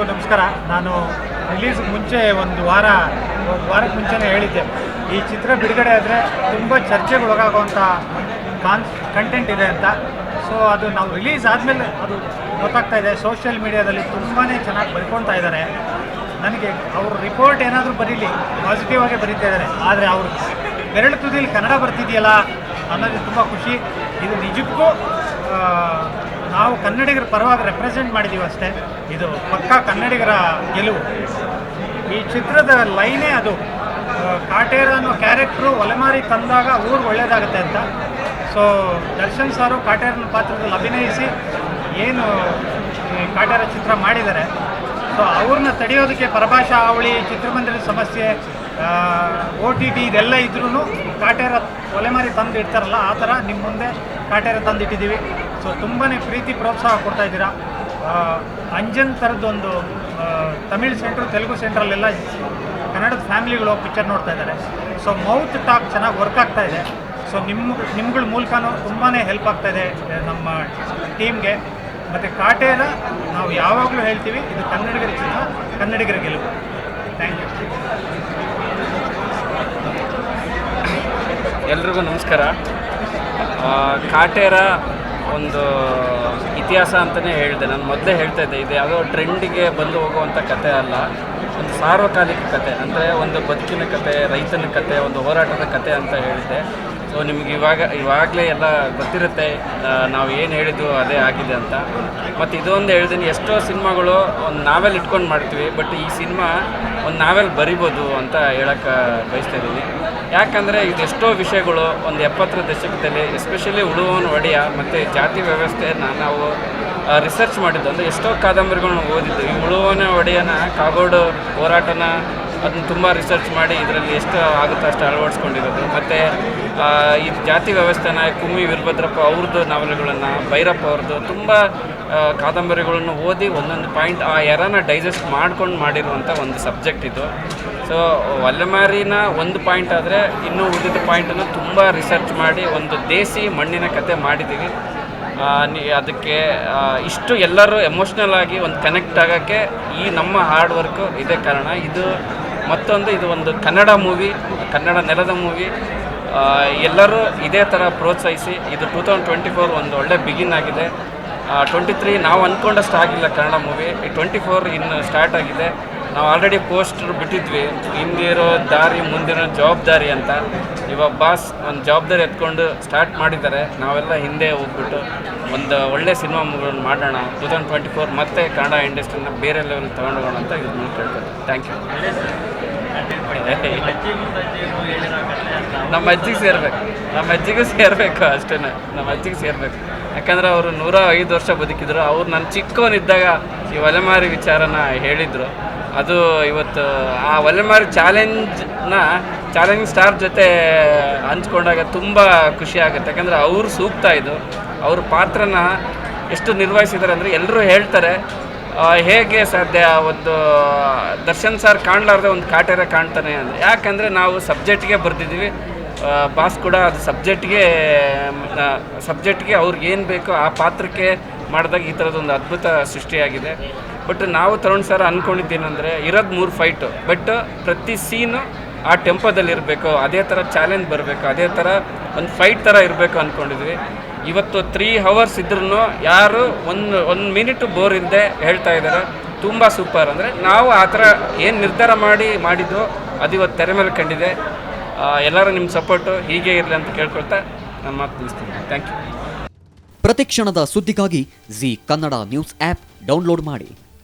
ಎಲ್ರಿಗೂ ನಮಸ್ಕಾರ. ನಾನು ರಿಲೀಸ್ ಮುಂಚೆ ಒಂದು ವಾರ, ಒಂದು ವಾರಕ್ಕೆ ಮುಂಚೆನೇ ಹೇಳಿದ್ದೆ. ಈ ಚಿತ್ರ ಬಿಡುಗಡೆ ಆದರೆ ತುಂಬ ಚರ್ಚೆಗೆ ಒಳಗಾಗುವಂಥ ಕಾನ್ ಕಂಟೆಂಟ್ ಇದೆ ಅಂತ. ಸೊ ಅದು ನಾವು ರಿಲೀಸ್ ಆದಮೇಲೆ ಅದು ಗೊತ್ತಾಗ್ತಾ ಇದೆ. ಸೋಷಿಯಲ್ ಮೀಡಿಯಾದಲ್ಲಿ ತುಂಬಾ ಚೆನ್ನಾಗಿ ಬರ್ಕೊಳ್ತಾ ಇದ್ದಾರೆ ನನಗೆ ಅವರು ರಿಪೋರ್ಟ್ ಏನಾದರೂ ಬರೀಲಿ ಪಾಸಿಟಿವ್ ಆಗಿ ಬರೀತಾ ಇದ್ದಾರೆ ಆದರೆ ಅವರು ಬೆರಳು ತುದಿಯಲ್ಲಿ ಕನ್ನಡ ಬರ್ತಿದೆಯಲ್ಲ ಅನ್ನೋದು ತುಂಬ ಖುಷಿ. ಇದು ನಿಜಕ್ಕೂ ನಾವು ಕನ್ನಡಿಗರ ಪರವಾಗಿ ರೆಪ್ರೆಸೆಂಟ್ ಮಾಡಿದ್ದೀವಿ ಅಷ್ಟೇ. ಇದು ಪಕ್ಕಾ ಕನ್ನಡಿಗರ ಗೆಲುವು. ಈ ಚಿತ್ರದ ಲೈನೇ ಅದು. ಕಾಟೇರ ಅನ್ನೋ ಕ್ಯಾರೆಕ್ಟ್ರು ಒಲೆಮಾರಿ ತಂದಾಗ ಊರು ಒಳ್ಳೇದಾಗುತ್ತೆ ಅಂತ. ಸೊ ದರ್ಶನ್ ಸಾರು ಕಾಟೇರನ ಪಾತ್ರದಲ್ಲಿ ಅಭಿನಯಿಸಿ ಏನು ಕಾಟೇರ ಚಿತ್ರ ಮಾಡಿದ್ದಾರೆ. ಸೊ ಅವ್ರನ್ನ ತಡೆಯೋದಕ್ಕೆ ಪರಭಾಷಾ ಅವಳಿ, ಚಿತ್ರಮಂದಿರದ ಸಮಸ್ಯೆ ಓ ಟಿ ಟಿ ಇದೆಲ್ಲ ಇದ್ರೂ ಕಾಟೇರ ಒಲೆಮಾರಿ ತಂದು ಇಡ್ತಾರಲ್ಲ ಆ ಥರ ನಿಮ್ಮ ಮುಂದೆ ಕಾಟೇರ ತಂದಿಟ್ಟಿದ್ದೀವಿ. ಸೊ ತುಂಬಾ ಪ್ರೀತಿ, ಪ್ರೋತ್ಸಾಹ ಕೊಡ್ತಾ ಇದ್ದೀರಾ? ಅಂಜನ್ ಥರದ್ದೊಂದು ತಮಿಳ್ ಸೆಂಟ್ರ್, ತೆಲುಗು ಸೆಂಟ್ರಲ್ಲೆಲ್ಲ ಕನ್ನಡದ ಫ್ಯಾಮಿಲಿಗಳು ಪಿಕ್ಚರ್ ನೋಡ್ತಾ ಇದ್ದಾರೆ. ಸೊ ಮೌತ್ ಟಾಕ್ ಚೆನ್ನಾಗಿ ವರ್ಕ್ ಆಗ್ತಾ ಇದೆ. ಸೊ ನಿಮ್ಮ ನಿಮ್ಗಳ ಮೂಲಕನೂ ತುಂಬಾ ಹೆಲ್ಪ್ ಆಗ್ತಾ ಇದೆ ನಮ್ಮ ಟೀಮ್ಗೆ ಮತ್ತು ಕಾಟೇರ ನಾವು ಯಾವಾಗಲೂ ಹೇಳ್ತೀವಿ, ಇದು ಕನ್ನಡಿಗರ ಚಿನ್ನ, ಕನ್ನಡಿಗರ ಗೆಲುವು. ಥ್ಯಾಂಕ್ ಯು ಎಲ್ರಿಗೂ ನಮಸ್ಕಾರ. ಕಾಟೇರ ಒಂದು ಇತಿಹಾಸ ಅಂತಲೇ ಹೇಳಿದೆ. ನಾನು ಮೊದಲೇ ಹೇಳ್ತಾ ಇದ್ದೆ, ಇದು ಯಾವುದೋ ಟ್ರೆಂಡಿಗೆ ಬಂದು ಹೋಗುವಂಥ ಕತೆ ಅಲ್ಲ. ಒಂದು ಸಾರ್ವಕಾಲಿಕ ಕತೆ, ಅಂದರೆ ಒಂದು ಬದುಕಿನ ಕತೆ, ರೈತನ ಕತೆ, ಒಂದು ಹೋರಾಟದ ಕತೆ ಅಂತ ಹೇಳಿದ್ದೆ. ಸೊ ನಿಮ್ಗೆ ಇವಾಗ, ಇವಾಗಲೇ ಎಲ್ಲ ಗೊತ್ತಿರುತ್ತೆ ನಾವು ಏನು ಹೇಳಿದ್ದು ಅದೇ ಆಗಿದೆ ಅಂತ. ಮತ್ತು ಇದೊಂದು ಹೇಳಿದ್ದೀನಿ ಎಷ್ಟೋ ಸಿನಿಮಾಗಳು ಒಂದು ನಾವೆಲ್ ಇಟ್ಕೊಂಡು ಮಾಡ್ತೀವಿ, ಬಟ್ ಈ ಸಿನಿಮಾ ಒಂದು ನಾವೆಲ್ ಬರಿಬೋದು ಅಂತ ಹೇಳಕ್ಕೆ ಬಯಸ್ತಾ ಇದ್ದೀನಿ. ಯಾಕಂದರೆ ಇದೆಷ್ಟೋ ವಿಷಯಗಳು ಒಂದು ಎಪ್ಪತ್ತರ ದಶಕದಲ್ಲಿ ಎಸ್ಪೆಷಲಿ ಉಳುವವನ ಒಡೆಯ ಮತ್ತು ಜಾತಿ ವ್ಯವಸ್ಥೆಯನ್ನು ನಾವು ರಿಸರ್ಚ್ ಮಾಡಿದ್ದು. ಅಂದರೆ ಎಷ್ಟೋ ಕಾದಂಬರಿಗಳನ್ನ ಓದಿದ್ದು. ಈ ಉಳುವನ ಒಡೆಯನ, ಕಾಗೋಡು ಹೋರಾಟನ ಅದನ್ನ ತುಂಬ ರಿಸರ್ಚ್ ಮಾಡಿ ಇದರಲ್ಲಿ ಎಷ್ಟು ಆಗುತ್ತೋ ಅಷ್ಟು ಅಳವಡಿಸ್ಕೊಂಡಿರೋದು. ಮತ್ತು ಈ ಜಾತಿ ವ್ಯವಸ್ಥೆನ, ಕುಮ್ಮಿ ವೀರಭದ್ರಪ್ಪ ಅವ್ರದ್ದು ನಾವೆಲ್ಗಳನ್ನು, ಭೈರಪ್ಪ ಅವ್ರದ್ದು ತುಂಬ ಕಾದಂಬರಿಗಳನ್ನು ಓದಿ ಒಂದೊಂದು ಪಾಯಿಂಟ್ ಆ ಎರನ ಡೈಜೆಸ್ಟ್ ಮಾಡ್ಕೊಂಡು ಮಾಡಿರುವಂಥ ಒಂದು ಸಬ್ಜೆಕ್ಟ್ ಇದು. ಸೊ ಒಲೆಮಾರಿನ ಒಂದು ಪಾಯಿಂಟ್ ಆದರೆ ಇನ್ನೂ ಉಳಿದ ಪಾಯಿಂಟನ್ನು ತುಂಬ ರಿಸರ್ಚ್ ಮಾಡಿ ಒಂದು ದೇಸಿ ಮಣ್ಣಿನ ಕತೆ ಮಾಡಿದ್ದೀವಿ. ಅದಕ್ಕೆ ಇಷ್ಟು ಎಲ್ಲರೂ ಎಮೋಷ್ನಲ್ ಆಗಿ ಒಂದು ಕನೆಕ್ಟ್ ಆಗೋಕ್ಕೆ ಈ ನಮ್ಮ ಹಾರ್ಡ್ ವರ್ಕು ಇದೇ ಕಾರಣ. ಇದು ಮತ್ತೊಂದು, ಇದು ಒಂದು ಕನ್ನಡ ಮೂವಿ ಕನ್ನಡ ನೆಲದ ಮೂವಿ ಎಲ್ಲರೂ ಇದೇ ಥರ ಪ್ರೋತ್ಸಾಹಿಸಿ, ಇದು ಟೂ ತೌಸಂಡ್ ಟ್ವೆಂಟಿ ಫೋರ್ ಒಂದು ಒಳ್ಳೆ ಬಿಗಿನ್ ಆಗಿದೆ. ಟ್ವೆಂಟಿ ತ್ರೀ ನಾವು ಅಂದ್ಕೊಂಡಷ್ಟು ಆಗಿಲ್ಲ ಕನ್ನಡ ಮೂವಿ ಟ್ವೆಂಟಿ ಫೋರ್ ಇನ್ನು ಸ್ಟಾರ್ಟ್ ಆಗಿದೆ. ನಾವು ಆಲ್ರೆಡಿ ಪೋಸ್ಟರ್ ಬಿಟ್ಟಿದ್ವಿ. ಹಿಂದೆ ಇರೋ ದಾರಿ ಮುಂದಿರೋ ಜವಾಬ್ದಾರಿ ಅಂತ. ಇವಾಗ ಬಾಸ್ ಒಂದು ಜವಾಬ್ದಾರಿ ಎತ್ಕೊಂಡು ಸ್ಟಾರ್ಟ್ ಮಾಡಿದ್ದಾರೆ. ನಾವೆಲ್ಲ ಹಿಂದೆ ಹೋಗ್ಬಿಟ್ಟು ಒಂದು ಒಳ್ಳೆ ಸಿನಿಮಾ ಮೂವಿಗಳನ್ನು ಮಾಡೋಣ. ಟೂ ತೌಸಂಡ್ ಟ್ವೆಂಟಿ ಫೋರ್ ಮತ್ತೆ ಕನ್ನಡ ಇಂಡಸ್ಟ್ರಿನ ಬೇರೆ ಲೆವೆಲ್ ತೊಗೊಂಡೋಗೋಣ ಅಂತ ಇದು ಕೇಳ್ಕೊತೀನಿ ಥ್ಯಾಂಕ್ ಯು ನಮ್ಮ ಅಜ್ಜಿಗೆ ಸೇರ್ಬೇಕು. ನಮ್ಮ ಅಜ್ಜಿಗೂ ಸೇರಬೇಕು ಅಷ್ಟೇ ನಮ್ಮ ಅಜ್ಜಿಗೆ ಸೇರಬೇಕು. ಯಾಕಂದ್ರೆ ಅವರು ನೂರ ಐದು ವರ್ಷ ಬದುಕಿದ್ರು. ಅವ್ರು ನನ್ನ ಚಿಕ್ಕವನಿದ್ದಾಗ ಈ ಒಲೆಮಾರಿ ವಿಚಾರನ ಹೇಳಿದರು. ಅದು ಇವತ್ತು, ಆ ಒಲೆಮಾರಿ ಚಾಲೆಂಜ್ನ ಚಾಲೆಂಜಿಂಗ್ ಸ್ಟಾರ್ ಜೊತೆ ಹಂಚ್ಕೊಂಡಾಗ ತುಂಬ ಖುಷಿ ಆಗುತ್ತೆ. ಯಾಕಂದರೆ ಅವರು ಸೂಕ್ತ ಇದು. ಅವ್ರ ಪಾತ್ರನ ಎಷ್ಟು ನಿರ್ವಹಿಸಿದ್ದಾರೆ ಅಂದರೆ ಎಲ್ಲರೂ ಹೇಳ್ತಾರೆ ಹೇಗೆ ಸಾಧ್ಯ ಒಂದು, ದರ್ಶನ್ ಸರ್ ಕಾಣಲಾರ್ದೆ ಒಂದು ಕಾಟೇರ ಕಾಣ್ತಾನೆ ಅಂದರೆ ಯಾಕಂದರೆ ನಾವು ಸಬ್ಜೆಕ್ಟ್ಗೆ ಬರೆದಿದ್ದೀವಿ. ಬಾಸ್ ಕೂಡ ಅದು ಸಬ್ಜೆಕ್ಟ್ಗೆ ಸಬ್ಜೆಕ್ಟ್ಗೆ ಅವ್ರಿಗೆ ಏನು ಬೇಕೋ ಆ ಪಾತ್ರಕ್ಕೆ ಮಾಡಿದಾಗ ಈ ಥರದೊಂದು ಅದ್ಭುತ ಸೃಷ್ಟಿಯಾಗಿದೆ. ಬಟ್ ನಾವು ತರುಣ್ ಸರ್ ಅಂದ್ಕೊಂಡಿದ್ದೇನೆಂದರೆ ಇರೋದು ಮೂರು ಫೈಟು ಬಟ್ ಪ್ರತಿ ಸೀನು ಆ ಟೆಂಪೋದಲ್ಲಿ ಇರಬೇಕು, ಅದೇ ಥರ ಚಾಲೆಂಜ್ ಬರಬೇಕು, ಅದೇ ಥರ ಒಂದು ಫೈಟ್ ಥರ ಇರಬೇಕು ಅಂದ್ಕೊಂಡಿದ್ವಿ ಇವತ್ತು ತ್ರೀ ಹವರ್ಸ್ ಇದ್ರೂ ಯಾರು ಒಂದು ಒಂದು ಮಿನಿಟು ಬೋರ್ ಇಲ್ಲದೆ ಹೇಳ್ತಾ ಇದ್ದಾರೆ ತುಂಬ ಸೂಪರ್ ಅಂದರೆ ನಾವು ಆ ಥರ ಏನು ನಿರ್ಧಾರ ಮಾಡಿ, ಮಾಡಿದ್ದು ಅದು ಇವತ್ತು ತೆರೆ ಮೇಲೆ ಕಂಡಿದೆ. ಎಲ್ಲರೂ ನಿಮ್ಮ ಸಪೋರ್ಟು ಹೀಗೆ ಇರಲಿ ಅಂತ ಕೇಳ್ಕೊಳ್ತಾ ನನ್ನ ಮಾತು ತಿಳಿಸ್ತೀನಿ ಥ್ಯಾಂಕ್ ಯು ಪ್ರತಿಕ್ಷಣದ ಸುದ್ದಿಗಾಗಿ Zee Kannada news app download ಮಾಡಿ.